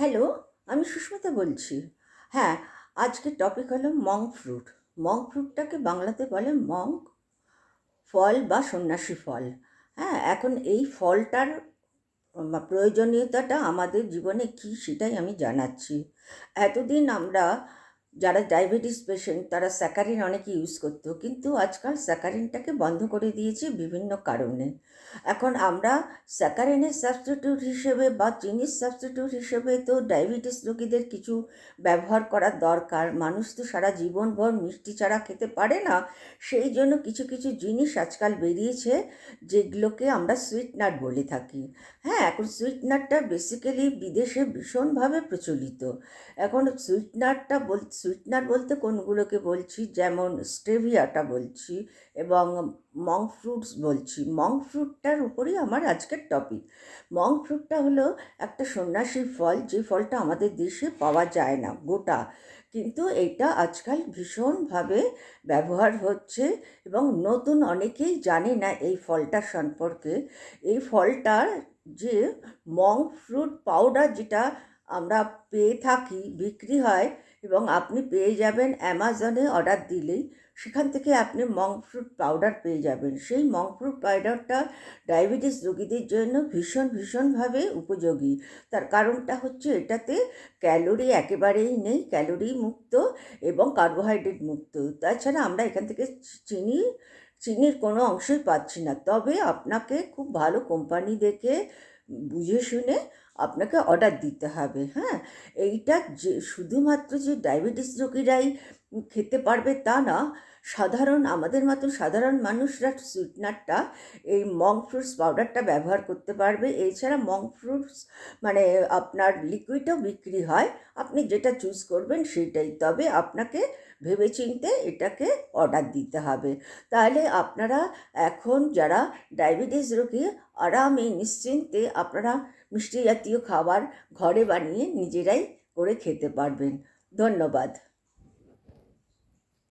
Hello আমি সুস্মিতা বলছি। হ্যাঁ আজকের টপিক হলো মং ফ্রুট মং ফ্রুটটাকে বাংলাতে বলে মং ফল বা সন্ন্যাসী ফল। হ্যাঁ এখন এই ফলটার প্রয়োজনীয়তাটা আমাদের জীবনে কী সেটাই আমি জানাচ্ছি। এতদিন আমরা যারা ডায়াবেটিস পেশেন্ট, তারা স্যাকারিন অনেকে ইউজ করতো। কিন্তু আজকাল স্যাকারিনটাকে বন্ধ করে দিয়েছে বিভিন্ন কারণে। এখন আমরা স্যাকারিনের সাবস্টিটিউট হিসেবে বা চিনির সাবস্টিটিউট হিসেবে তো ডায়াবেটিস রোগীদের কিছু ব্যবহার করা দরকার। মানুষ তো সারা জীবনভর মিষ্টি ছাড়া খেতে পারে না। সেই জন্য কিছু কিছু জিনিস আজকাল বেরিয়েছে যেগুলোকে আমরা সুইটনাট বলে থাকি। হ্যাঁ এখন সুইটনাটটা বেসিক্যালি বিদেশে ভীষণভাবে প্রচলিত। এখন সুইটনারটা বল সুইটনার বলতে কোনগুলোকে বলছি? যেমন স্টেভিয়াটা বলছি এবং মং ফ্রুটস বলছি। মং ফ্রুটটার উপরেই আমার আজকের টপিক। মং ফ্রুটটা হলো একটা সন্ন্যাসী ফল, যে ফলটা আমাদের দেশে পাওয়া যায় না, গোটা। কিন্তু এটা আজকাল ভীষণভাবে ব্যবহার হচ্ছে এবং নতুন অনেকেই জানে না এই ফলটা সম্পর্কে। এই ফলটার যে মং ফ্রুট পাউডার যেটা আমরা পেয়ে থাকি, বিক্রি হয় এবং আপনি পেয়ে যাবেন অ্যামাজনে অর্ডার দিলেই সেখান থেকে আপনি মং ফ্রুট পাউডার পেয়ে যাবেন। সেই মং ফ্রুট পাউডারটা ডায়াবেটিস রোগীদের জন্য ভীষণ, ভীষণভাবে উপযোগী। তার কারণটা হচ্ছে এটাতে ক্যালোরি একেবারেই নেই ক্যালোরি মুক্ত এবং কার্বোহাইড্রেট মুক্ত। তাছাড়া আমরা এখান থেকে চিনি, চিনির কোনো অংশই পাচ্ছি না। তবে আপনাকে খুব ভালো কোম্পানি দেখে বুঝে শুনে আপনাকে অর্ডার দিতে হবে হ্যাঁ? এইটা যে, শুধুমাত্র যে ডায়াবেটিস রোগীরাই খেতে পারবে তা না, সাধারণ, আমাদের মতো সাধারণ মানুষরা সুইটনারটা এই মং ফ্রুটস পাউডারটা ব্যবহার করতে পারবে। এছাড়া মং ফ্রুটস মানে আপনার লিকুইডও বিক্রি হয়। আপনি যেটা চুজ করবেন সেটাই তবে আপনাকে ভেবেচিন্তে এটাকে অর্ডার দিতে হবে। তাহলে আপনারা এখন যারা ডায়াবেটিস রোগী, আরামে, নিশ্চিন্তে আপনারা মিষ্টি জাতীয় খাবার ঘরে বানিয়ে নিজেরাই করে খেতে পারবেন। ধন্যবাদ।